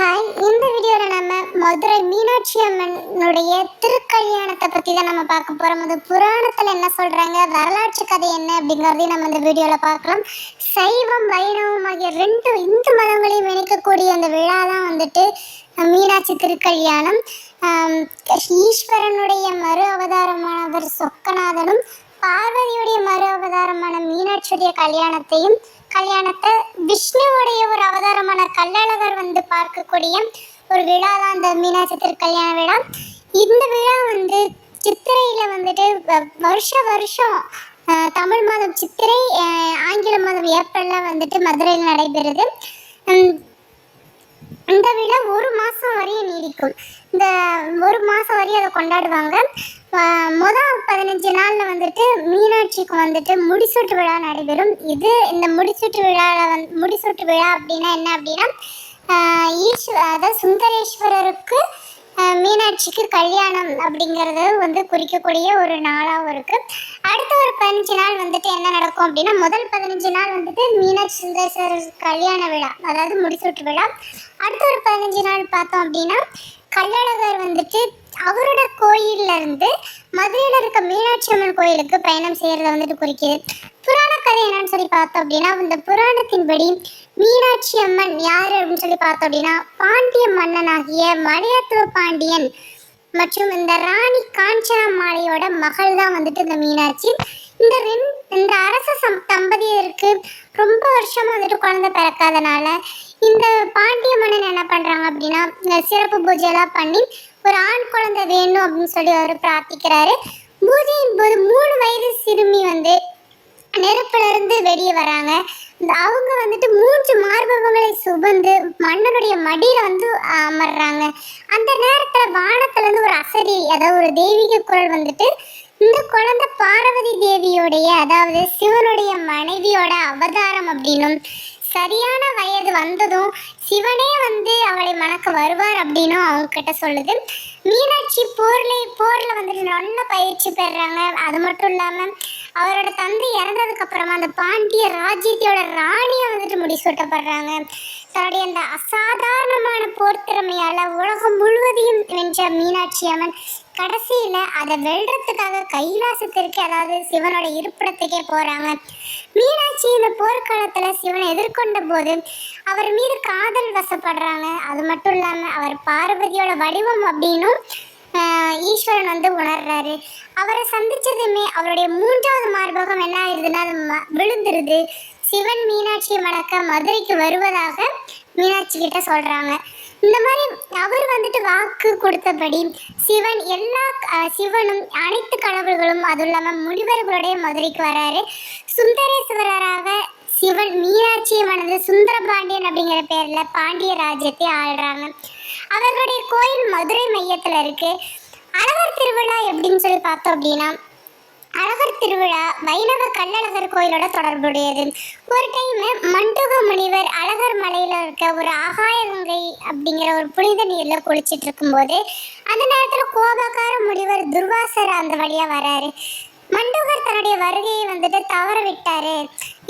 Hi இந்த வீடியோவில் நம்ம மதுரை மீனாட்சி அம்மனுடைய திருக்கல்யாணத்தை பற்றி தான் நம்ம பார்க்க போகிறோம் அது புராணத்தில் என்ன சொல்கிறாங்க வரலாற்று கதை என்ன அப்படிங்கிறதையும் நம்ம இந்த வீடியோவில் பார்க்கலாம். சைவம் வைணவம் ஆகிய ரெண்டு இந்து மதங்களையும் இணைக்கக்கூடிய அந்த விழா தான் வந்துட்டு மீனாட்சி திருக்கல்யாணம். ஈஸ்வரனுடைய மறு அவதாரமானவர் சொக்கநாதனும் பார்வதியுடைய மறு அவதாரமான மீனாட்சியுடைய கல்யாணத்தையும் கல்யாணத்தை விஷ்ணுவுடைய ஒரு அவதாரமான கள்ளழகர் வந்து பார்க்கக்கூடிய ஒரு விழா தான் இந்த மீனாட்சி திருக்கல்யாண விழா. இந்த விழா வந்து சித்திரையில் வந்துட்டு வ- வருஷ வருஷம் தமிழ் மாதம் சித்திரை ஆங்கில மாதம் ஏப்ரலில் வந்துட்டு மதுரையில் நடைபெறுது. இந்த விழா ஒரு மாதம் வரையும் நீடிக்கும். இந்த ஒரு மாதம் வரையும் அதை கொண்டாடுவாங்க. முதல் பதினஞ்சு நாளில் வந்துட்டு மீனாட்சிக்கு வந்துட்டு முடிசூட்டு விழா நடைபெறும். இது இந்த முடிசூட்டு விழாவில் வந்து முடிசூட்டு விழா அப்படின்னா என்ன அப்படின்னா ஈஸ்வ அதாவது சுந்தரேஸ்வரருக்கு மீனாட்சிக்கு கல்யாணம் அப்படிங்கிறது வந்து குறிக்கக்கூடிய ஒரு நாளாகவும் இருக்குது அடுத்த ஒரு பதினஞ்சு நாள் வந்துட்டு என்ன நடக்கும் அப்படின்னா முதல் பதினஞ்சு நாள் வந்துட்டு மீனாட்சி சுந்தரேஸ்வரர் கல்யாண விழா அதாவது முடிசூட்டு விழா. அடுத்த ஒரு பதினஞ்சு நாள் பார்த்தோம் அப்படின்னா கள்ளழகர் வந்துட்டு அவரோட கோயில்ல இருந்து மதுரையில் இருக்க மீனாட்சி அம்மன் கோயிலுக்கு பயணம் செய்கிறத வந்துட்டு குறிக்கிது. என்னன்னு சொல்லி பார்த்தோம் அப்படின்னா இந்த புராணத்தின்படி மீனாட்சி அம்மன் யார் அப்படின்னு சொல்லி பார்த்தோம் அப்படின்னா பாண்டிய மன்னனாகிய மலையத்துவ பாண்டியன் மற்றும் இந்த ராணி காஞ்சனா மாலையோட மகள் தான் வந்துட்டு இந்த மீனாட்சி. இந்த ரெண் இந்த அரச சம் தம்பதியருக்கு ரொம்ப வருஷமா வந்துட்டு குழந்தை பிறக்காதனால இந்த பாண்டிய மன்னன் என்ன பண்றாங்க அப்படின்னா சிறப்பு பூஜையெல்லாம் பண்ணி ஒரு ஆண் குழந்தை வேணும் அப்படின்னு சொல்லி அவர் பிரார்த்திக்கிறாரு. பூஜையின் போது மூணு வயது சிறுமி வந்து நெருப்புல இருந்து வெளியே வராங்க. இந்த அவங்க வந்துட்டு மூன்று மார்பகங்களை சுமந்து மன்னனுடைய மடியில வந்து அமர்றாங்க. அந்த நேரத்துல வானத்துல இருந்து ஒரு அசதி அதாவது ஒரு தெய்வீக குரல் வந்துட்டு இந்த குழந்தை பார்வதி தேவியோடைய அதாவது சிவனுடைய மனைவியோட அவதாரம் அப்படின்னும் சரியான வயது வந்ததும் சிவனே வந்து அவளை மணக்க வருவார் அப்படின்னும் அவங்க கிட்ட சொல்லுது. மீனாட்சி போர்ல போர்ல வந்துட்டு நல்ல பயிற்சி பெறுறாங்க அது மட்டும் இல்லாம அவரோட தந்தை இறந்ததுக்கு அப்புறமா அந்த பாண்டிய ராஜ்யத்தோட ராணியை வந்துட்டு முடிசூட்டப்படுறாங்க. தன்னுடைய அந்த அசாதாரணமான போர் திறமையால உலகம் முழுவதையும் வென்ற மீனாட்சி அம்மன் கடைசியில அதை வெல்றதுக்காக கைலாசத்திற்கு அதாவது சிவனோட இருப்பிடத்துக்கே போறாங்க. மீனாட்சி இந்த போர்க்காலத்துல சிவனை எதிர்கொண்ட போது அவர் மீது காதல் வசப்படுறாங்க. அது மட்டும் இல்லாம அவர் பார்வதியோட வடிவம் அப்படின்னும் ஈஸ்வரன் வந்து உணர்றாரு. அவரை சந்திச்சதுமே அவருடைய மூன்றாவது மார்பகம் என்ன ஆயிருதுன்னா அது ம- விழுந்துருது. சிவன் மீனாட்சியை மணக்க மதுரைக்கு வருவதாக மீனாட்சி கிட்ட சொல்கிறாங்க இந்த மாதிரி அவர் வந்துட்டு வாக்கு கொடுத்தபடி சிவன் எல்லா சிவனும் அனைத்து கடவுள்களும் அதுவும் இல்லாமல் முனிவர்களுடைய மதுரைக்கு வராரு. சுந்தரேஸ்வரராக சிவன் மீனாட்சியை மணந்து பாண்டியன் அப்படிங்கிற பேரில் பாண்டிய ராஜ்யத்தை ஆள்றாங்க. அவர்களுடைய கோயில் மதுரை மையத்தில் இருக்கு. அழகர் திருவிழா எப்படின்னு சொல்லி பார்த்தோம் அப்படின்னா அழகர் திருவிழா வைணவ கள்ளழகர் கோயிலோட தொடர்புடையது. ஒரு டைம் மண்டுக முனிவர் அழகர் மலையில் இருக்க ஒரு ஆகாய கங்கை அப்படிங்கிற ஒரு புனித நீரில் குளிச்சுட்டு இருக்கும்போது அந்த நேரத்தில் கோபக்கார முனிவர் துர்வாசர் அந்த வழியாக வராரு. மண்டுகர் தன்னுடைய வருகையை வந்துட்டு தவற விட்டாரு.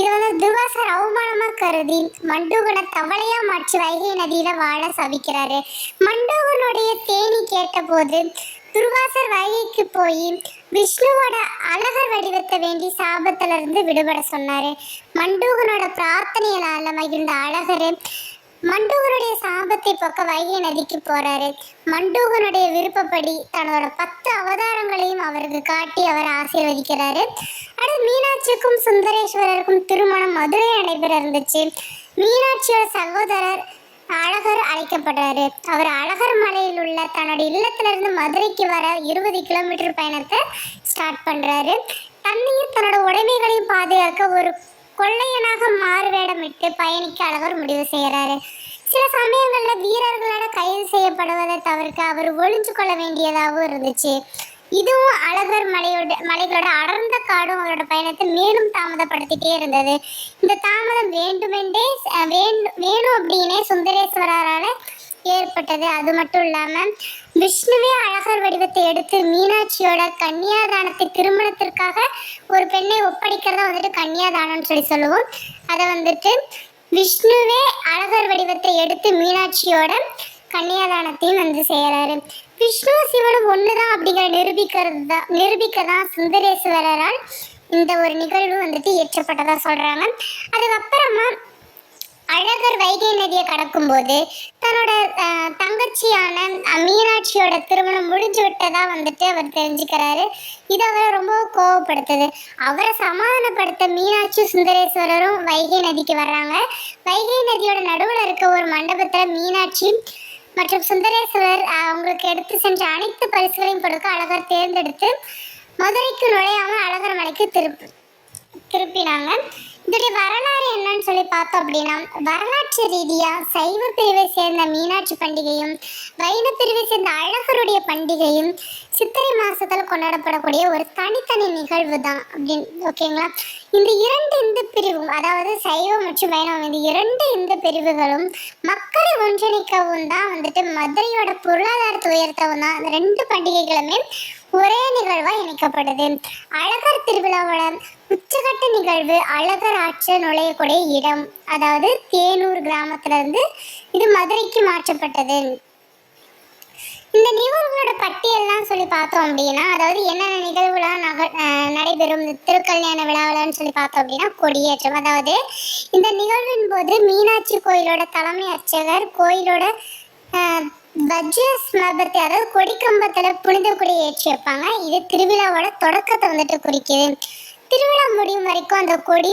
இது வந்து துர்வாசர் அவமானமா கருதி மண்டூகனை தவளையா மாற்றி வைகை நதியில வாழ சவிக்கிறாரு. மண்டூகனுடைய தேனி கேட்டபோது துர்வாசர் வைகைக்கு போய் விஷ்ணுவோட அழகர் வடிவத்தை வேண்டி சாபத்துல இருந்து விடுபட சொன்னாரு. மண்டூகனோட பிரார்த்தனையினால மகிழ்ந்த அழகர் மண்டூகனுடைய சாபத்தை போக்க வைகை நதிக்கு போறாரு. மண்டூகனுடைய விருப்பப்படி தன்னோட பத்து அவதாரங்களையும் அவருக்கு காட்டி அவர் ஆசீர்வதிக்கிறாரு. அடுத்து மீனாட்சிக்கும் சுந்தரேஸ்வரருக்கும் திருமணம் மதுரை நடைபெற இருந்துச்சு. மீனாட்சியோட சகோதரர் அழகர் அழைக்கப்படுறாரு. அவர் அழகர் மலையில் உள்ள தன்னோட இல்லத்திலிருந்து மதுரைக்கு வர இருபது கிலோமீட்டர் பயணத்தை ஸ்டார்ட் பண்றாரு. தன்னையும் தன்னோட உடைமைகளையும் பாதுகாக்க ஒரு கொள்ளையனாக மாறுவேடமிட்டு பயணிக்க அழகர் முடிவு செய்கிறாரு சில சமயங்களில் வீரர்களால் கைது செய்யப்படுவதை தவிர்க்க அவர் ஒளிஞ்சு கொள்ள வேண்டியதாகவும் இருந்துச்சு. இதுவும் அழகர் மலையோட மலைகளோட அடர்ந்த காடும் அவரோட பயணத்தை மேலும் தாமதப்படுத்திட்டே இருந்தது. இந்த தாமதம் வேண்டுமென்றே வேண்டும் வேணும் அப்படின்னே சுந்தரேஸ்வரரால ஏற்பட்டது. அது மட்டும் இல்லாம விஷ்ணுவே அழகர் வடிவத்தை எடுத்து மீனாட்சியோட கன்னியாதானத்தை திருமணத்திற்காக ஒரு பெண்ணை ஒப்படைக்கிறத வந்துட்டு கன்னியாதானம்னு சொல்லி சொல்லுவோம். அதை வந்துட்டு விஷ்ணுவே அழகர் வடிவத்தை எடுத்து மீனாட்சியோட கன்னியாதானத்தையும் வந்து செய்கிறாரு விஷ்ணு சிவனும் தான் அப்படிங்கிற நிரூபிக்கிறது தான் நிரூபிக்க தான் சுந்தரேஸ்வரரால் இந்த ஒரு நிகழ்வு வந்துட்டு இயற்றப்பட்டதாக சொல்கிறாங்க அதுக்கப்புறமா அழகர் வைகை நதியை கடக்கும்போது தன்னோட தங்கச்சியான மீனாட்சியோட திருமணம் முடிஞ்சு விட்டதா வந்துட்டு அவர் தெரிஞ்சுக்கிறாரு. இது அவரை ரொம்ப கோவப்படுத்துது. அவரை சமாதானப்படுத்த மீனாட்சி சுந்தரேஸ்வரரும் வைகை நதிக்கு வர்றாங்க. வைகை நதியோட நடுவில் இருக்க ஒரு மண்டபத்தில் மீனாட்சி மற்றும் சுந்தரேஸ்வரர் அவங்களுக்கு எடுத்து சென்ற அனைத்து பரிசுகளையும் கொடுக்க அழகர் தேர்ந்தெடுத்து மதுரைக்கு நுழையாமல் அழகர் மலைக்கு திருப்பு திருப்பினாங்க. இதோடைய வரலாறு என்னன்னு சொல்லி பார்த்தோம் அப்படின்னா வரலாற்று ரீதியா சைவ பிரிவை சேர்ந்த மீனாட்சி பண்டிகையும் வைண பிரிவை சேர்ந்த அழகருடைய பண்டிகையும் சித்திரை மாதத்தில் கொண்டாடப்படக்கூடிய ஒரு தனித்தனி நிகழ்வு தான் அப்படின்னு ஓகேங்களா இந்த இரண்டு இந்து பிரிவும் அதாவது சைவம் மற்றும் வைணவம் இந்த இரண்டு இந்து பிரிவுகளும் மக்களை ஒன்றிணைக்கவும் தான் வந்துட்டு மதுரையோட பொருளாதாரத்தை உயர்த்தவும் தான் அந்த ரெண்டு பண்டிகைகளுமே ஒரே நிகழ்வா இணைக்கப்படுது. அழகர் திருவிழாவோட உச்சகட்ட நிகழ்வு அழகர் ஆற்று நுழையக்கூடிய இடம். அதாவது தேனூர் கிராமத்துல இருந்து இது மதுரைக்கு மாற்றப்பட்டது. இந்த நிகழ்வுகளோட பட்டியல்லாம் சொல்லி பார்த்தோம் அப்படின்னா அதாவது என்னென்ன நிகழ்வுலாம் நக அஹ் நடைபெறும் இந்த திருக்கல்யாண விழாவில்னு சொல்லி பார்த்தோம் அப்படின்னா கொடியேற்றம். அதாவது இந்த நிகழ்வின் போது மீனாட்சி கோயிலோட தலைமை அர்ச்சகர் கோயிலோட அஹ், மரபத்தை அதாவது கொடிக்கம்பத்தில் புனித குடியை ஏற்றி வைப்பாங்க. இது திருவிழாவோட தொடக்கத்தை வந்துட்டு குறிக்குது. திருவிழா முடியும் வரைக்கும் அந்த கொடி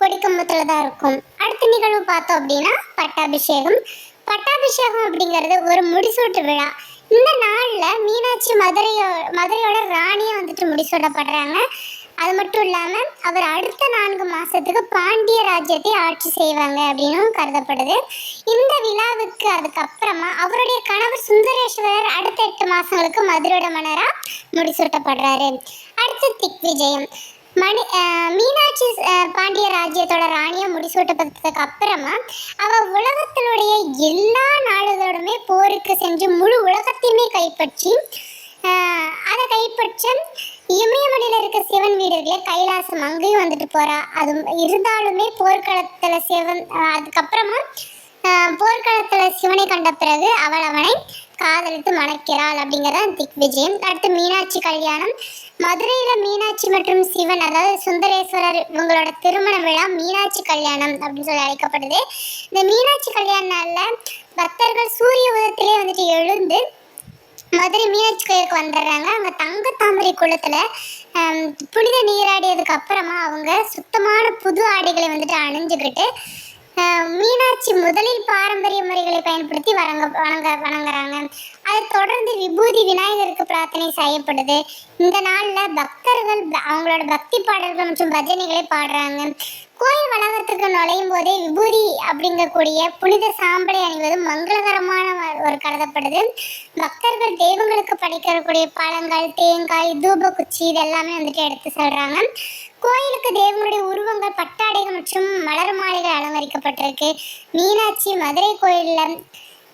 கொடிக்கம்பத்தில் தான் இருக்கும். அடுத்த நிகழ்வு பார்த்தோம் அப்படின்னா பட்டாபிஷேகம். பட்டாபிஷேகம் அப்படிங்கிறது ஒரு முடிசூட்டு விழா. இந்த நாளில் மீனாட்சி மதுரையோ மதுரையோட ராணியை வந்துட்டு முடிசூட்டப்படுறாங்க அது மட்டும் இல்லாமல் அவர் அடுத்த நான்கு மாதத்துக்கு பாண்டிய ராஜ்யத்தை ஆட்சி செய்வாங்க அப்படின்னும் கருதப்படுது. இந்த விழாவுக்கு அதுக்கப்புறமா அவருடைய கணவர் சுந்தரேஸ்வரர் அடுத்த எட்டு மாதங்களுக்கு மதுரையோட மன்னராக முடிசூட்டப்படுறாரு அடுத்து திக்விஜயம் மணி மீனாட்சி பாண்டிய ராஜ்யத்தோட ராணியை முடிசூட்டப்பட்டதுக்கு அப்புறமா அவள் உலகத்தினுடைய எல்லா நாடுகளோடுமே போருக்கு சென்று முழு உலகத்தையுமே கைப்பற்றி அதை கைப்பற்ற இமயமலையில் இருக்க சிவன் வீடுகளே கைலாசம் அங்கேயும் வந்துட்டு போறா. அது இருந்தாலுமே போர்க்களத்துல சிவன் அதுக்கப்புறமா போர்க்களத்துல சிவனை கண்ட பிறகு அவள் அவனை காதலித்து மணக்கிறாள் அப்படிங்கிறதான் திக் விஜயம். அடுத்து மீனாட்சி கல்யாணம். மதுரையில் மீனாட்சி மற்றும் சிவன் அதாவது சுந்தரேஸ்வரர் இவங்களோட திருமண விழா மீனாட்சி கல்யாணம் அப்படின்னு சொல்லி அழைக்கப்படுது. இந்த மீனாட்சி கல்யாண பக்தர்கள் சூரிய உதயத்திலே வந்துட்டு எழுந்து மதுரை மீனாட்சி கோயிலுக்கு வந்துடுறாங்க. அங்கே தங்க தாமரை குளத்தில் புனித நீராடியதுக்கு அப்புறமா அவங்க சுத்தமான புது ஆடைகளை வந்துட்டு அணிஞ்சுக்கிட்டு மீனாட்சி முதலில் பாரம்பரிய முறைகளை பயன்படுத்தி வணங்க வணங்க வணங்குறாங்க. அதை தொடர்ந்து விபூதி விநாயகருக்கு பிரார்த்தனை செய்யப்படுது. இந்த நாளில் பக்தர்கள் அவங்களோட பக்தி பாடல்கள் மற்றும் பஜனைகளை பாடுறாங்க. கோயில் வளாகத்துக்கு நுழையும் போதே விபூதி அப்படிங்கக்கூடிய புனித சாம்பலை அணிவது மங்களகரமான ஒரு கருதப்படுது. பக்தர்கள் தெய்வங்களுக்கு படிக்கக்கூடிய பழங்கள் தேங்காய் தூபக்குச்சி இது எல்லாமே வந்துட்டு எடுத்து செல்றாங்க. கோயிலுக்கு தெய்வங்களுடைய உருவங்கள் பட்டாடைகள் மற்றும் மலர் மாலைகள் அலங்கரிக்கப்பட்டிருக்கு. மீனாட்சி மதுரை கோயிலில்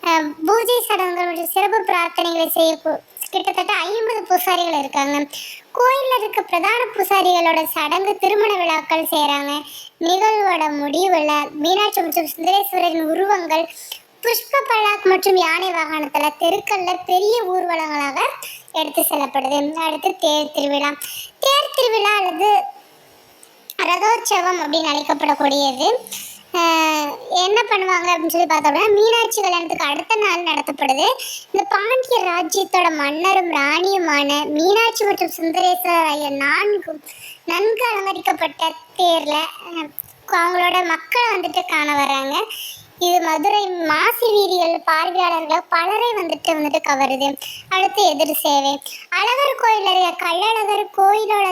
பூஜை சடங்குகளுடைய சிறப்பு பிரார்த்தனைகளை செய்ய கிட்டத்தட்ட ஐம்பது பூசாரிகள் இருக்காங்க. கோயிலில் இருக்க பிரதான பூசாரிகளோட சடங்கு திருமண விழாக்கள் செய்கிறாங்க நிகழ்வோட முடிவில் மீனாட்சி மற்றும் சுந்தரேஸ்வரரின் உருவங்கள் புஷ்ப பல்லாக் மற்றும் யானை வாகனத்தில் தெருக்கல்ல பெரிய ஊர்வலங்களாக எடுத்து செல்லப்படுது. அடுத்து தேர் திருவிழா. தேர் திருவிழா அல்லது ரதோற்சவம் அப்படின்னு அழைக்கப்படக்கூடியது. என்ன பண்ணுவாங்க அப்படின்னு சொல்லி பார்த்தோம்னா மீனாட்சி கல்யாணத்துக்கு அடுத்த நாள் நடத்தப்படுது. இந்த பாண்டிய ராஜ்யத்தோட மன்னரும் ராணியுமான மீனாட்சி மற்றும் சுந்தரேஸ்வரர் ஆகிய நான்கும் நன்கு அலங்கரிக்கப்பட்ட தேர்ல அவங்களோட மக்களை வந்துட்டு காண வராங்க. இது மதுரை மாசி வீதிகள் பார்வையாளர்கள் பலரை வந்துட்டு வந்துட்டு கவருது. அடுத்து எதிர் சேவை. அழகர் கோயில் கள்ளழகர் கோயிலோட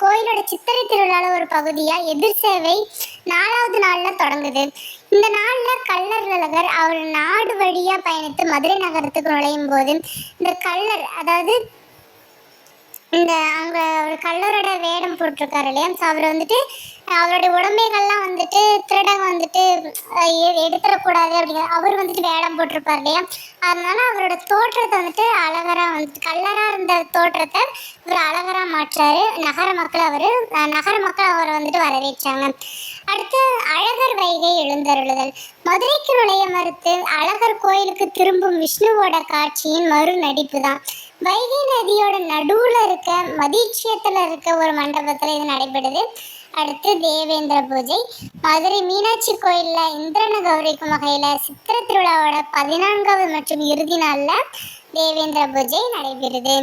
கோயிலோட சித்திரை திருவிழால ஒரு பகுதியா? எதிர் சேவை நாலாவது நாள்ல தொடங்குது. இந்த நாள்ல கள்ளழகர் அவர் நாடு வழியா பயணித்து மதுரை நகரத்துக்கு நுழையும் போது இந்த கள்ளர் அதாவது இந்த அங்கே ஒரு கல்லரோட வேடம் போட்டிருக்காரு இல்லையா? ஸோ அவர் வந்துட்டு அவருடைய உடைமைகள்லாம் வந்துட்டு திருடங்க வந்துட்டு எ- எடுத்துடக்கூடாது அப்படிங்கிற அவர் வந்துட்டு வேடம் போட்டிருப்பார் இல்லையா? அதனால அவரோட தோற்றத்தை வந்துட்டு அழகராக வந்துட்டு கல்லராக இருந்த தோற்றத்தை இவர் அழகராக மாற்றாரு நகர மக்கள் அவர் நகர மக்கள் அவரை வந்துட்டு வரவேற்றாங்க. அடுத்து அழகர் வைகை எழுந்தருளுதல். மதுரைக்கு நுழைய மறுத்து அழகர் கோயிலுக்கு திரும்பும் விஷ்ணுவோட காட்சியின் மறு நடிப்பு தான் வைகை நதியோட நடுவில் இருக்க மதீட்சியத்தில் இருக்க ஒரு மண்டபத்தில் இது நடைபெறுது. அடுத்து தேவேந்திர பூஜை. மதுரை மீனாட்சி கோயில்ல இந்திரனை கௌரிக்கும் வகையில சித்திர திருவிழாவோட பதினான்காவது மற்றும் இறுதி நாளில் தேவேந்திர பூஜை நடைபெறுது.